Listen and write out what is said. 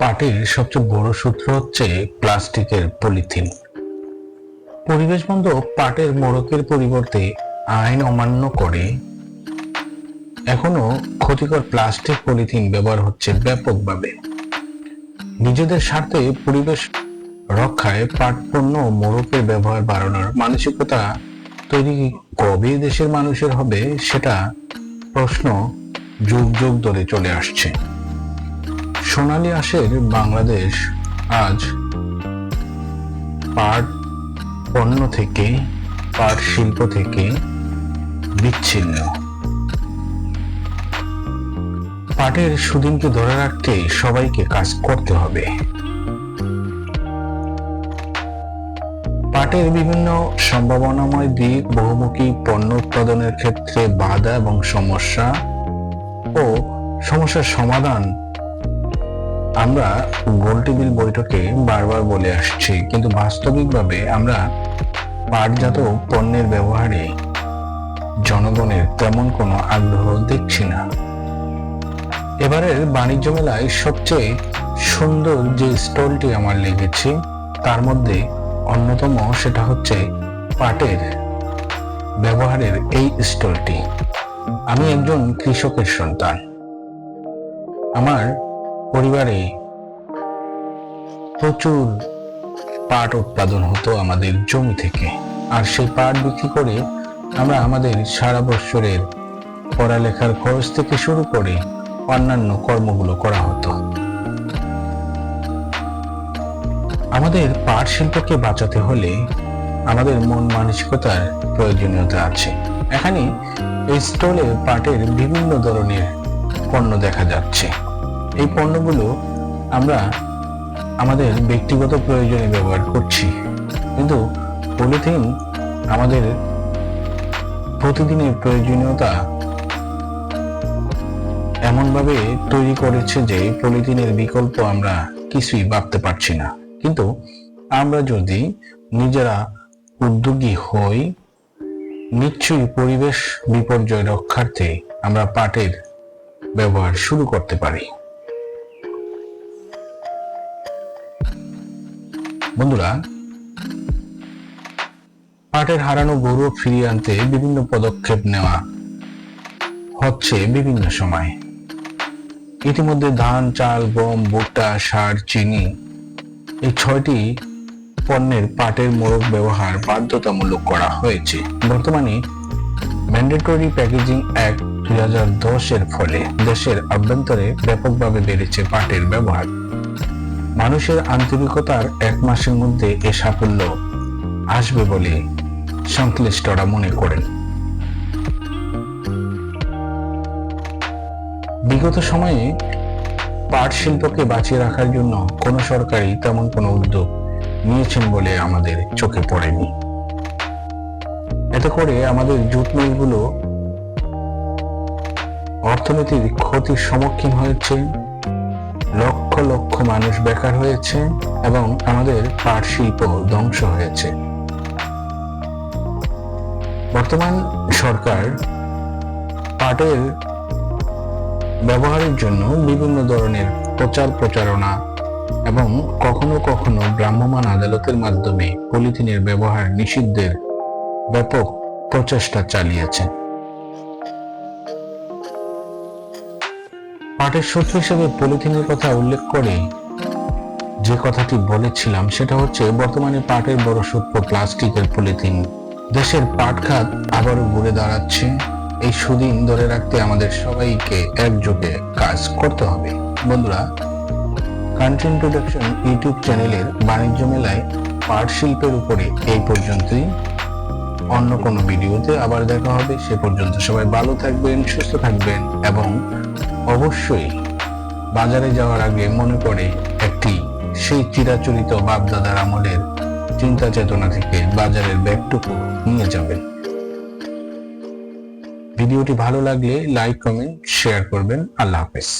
পাটের সবচেয়ে বড় সূত্র হচ্ছে প্লাস্টিকের পলিথিন। পরিবেশ বান্ধব পাটের মোড়কের পরিবর্তে আইন অমান্য করে। এখনও ক্ষতিকর প্লাস্টিক পলিথিন ব্যবহার হচ্ছে ব্যাপকভাবে। নিজেদের স্বার্থে পরিবেশ রক্ষায় পাট পণ্য মোড়কের ব্যবহার বাড়ানোর মানসিকতা তৈরি কবে দেশের মানুষের হবে, সেটা প্রশ্ন যুগ যুগ ধরে চলে আসছে। সোনালী আশের বাংলাদেশ আজ পাট পণ্য থেকে, পাট শিল্প থেকে বিচ্ছিন্ন। পাটের সুদিনকে ধরে রাখতে সবাইকে কাজ করতে হবে। পাটের বিভিন্ন সম্ভাবনাময় দিক, বহুমুখী পণ্য উৎপাদনের ক্ষেত্রে বাধা এবং সমস্যা ও সমস্যার সমাধান আমরা গোল টেবিল বৈঠকে বারবার বলে আসছি, কিন্তু বাস্তবিকভাবে আমরা পাটজাত পণ্যের ব্যবহারে জনগণের তেমন কোনো আগ্রহ দেখছি না। এবারের বাণিজ্য মেলায় সবচেয়ে সুন্দর যে স্টলটি আমার লেগেছে, তার মধ্যে অন্যতম সেটা হচ্ছে পাটের ব্যবহারের এই স্টলটি। আমি একজন কৃষকের সন্তান। আমার পরিবারে প্রচুর পাট উৎপাদন হতো আমাদের জমি থেকে। আর সেই পাট বিক্রি করে আমরা আমাদের সারা বৎসরের পড়ালেখার খরচ থেকে শুরু করে অন্যান্য কর্মগুলো করা হতো। আমাদের পাট শিল্পকে বাঁচাতে হলে আমাদের মন মানসিকতার প্রয়োজনীয়তা আছে। এখানে এই স্টলে পাটের বিভিন্ন ধরনের পণ্য দেখা যাচ্ছে। এই পণ্যগুলো আমরা আমাদের ব্যক্তিগত প্রয়োজনে ব্যবহার করছি। কিন্তু পলিথিন আমাদের প্রতিদিনের প্রয়োজনীয়তা এমনভাবে তৈরি করেছে যে পলিথিনের বিকল্প আমরা কিছুই ভাবতে পারছি না। কিন্তু আমরা যদি নিজেরা উদ্যোগী হই, নিশ্চয়ই পরিবেশ বিপর্যয় রক্ষার্থে আমরা পাটের ব্যবহার শুরু করতে পারি। বন্ধুরা, পাটের হারানো গৌরব ফিরিয়ে আনতে বিভিন্ন পদক্ষেপ নেওয়া হচ্ছে বিভিন্ন সময়। ইতিমধ্যে ধান, চাল, গম, ভুট্টা, সার, চিনি এই ছয়টি পণ্যের পাটের মোড়ক ব্যবহার বাধ্যতামূলক করা হয়েছে। বর্তমানে ম্যান্ডেটরি প্যাকেজিং অ্যাক্ট দুই হাজার দশের ফলে দেশের অভ্যন্তরে ব্যাপকভাবে বেড়েছে পাটের ব্যবহার। মানুষের আন্তরিকতার এক মাসের মধ্যে এ সাফল্য আসবে বলে সংশ্লিষ্টরা মনে করেন। বিগত সময়ে পাট শিল্পকে বাঁচিয়ে রাখার জন্য কোন সরকারই তেমন কোনো উদ্যোগ নিয়েছেন বলে আমাদের চোখে পড়েনি। এতে করে আমাদের জুট মিলগুলো অর্থনীতির ক্ষতির সম্মুখীন হয়েছে লক্ষ লক্ষ মানুষ বেকার হয়েছে এবং আমাদের পাট শিল্প ধ্বংস হয়েছে। বর্তমান সরকার পাটের ব্যবহারের জন্য বিভিন্ন ধরনের প্রচার প্রচারণা এবং কখনো কখনো ভ্রাম্যমাণ আদালতের মাধ্যমে পলিথিনের ব্যবহার নিষিদ্ধের ব্যাপক প্রচেষ্টা চালিয়েছে। পাটের শত্রু হিসেবে পলিথিনের কথা উল্লেখ করে যে কথাটি বলেছিলাম, সেটা হচ্ছে বর্তমানে পাটের বড় শত্রু প্লাস্টিকের পলিথিন। দেশের পাট খাত আবারও ঘুরে দাঁড়াচ্ছে। এই সুদিন ধরে রাখতে আমাদের সবাইকে একযোগে কাজ করতে হবে। বন্ধুরা কান্ট্রি ইন্ট্রোডাকশন ইউটিউব চ্যানেলের বাণিজ্য মেলায় পাট শিল্পের উপরে এই পর্যন্তই। অন্য কোনো ভিডিওতে আবার দেখা হবে। সে পর্যন্ত সবাই ভালো থাকবেন, সুস্থ থাকবেন এবং অবশ্যই বাজারে যাওয়ার আগে মনে করে একটি সেই চিরাচরিত বাপদাদার আমলের চিন্তা চেতনা থেকে বাজারের ব্যাগটুকু নিয়ে যাবেন। ভিডিওটি ভালো লাগলে লাইক, কমেন্ট, শেয়ার করবেন। আল্লাহ হাফেজ।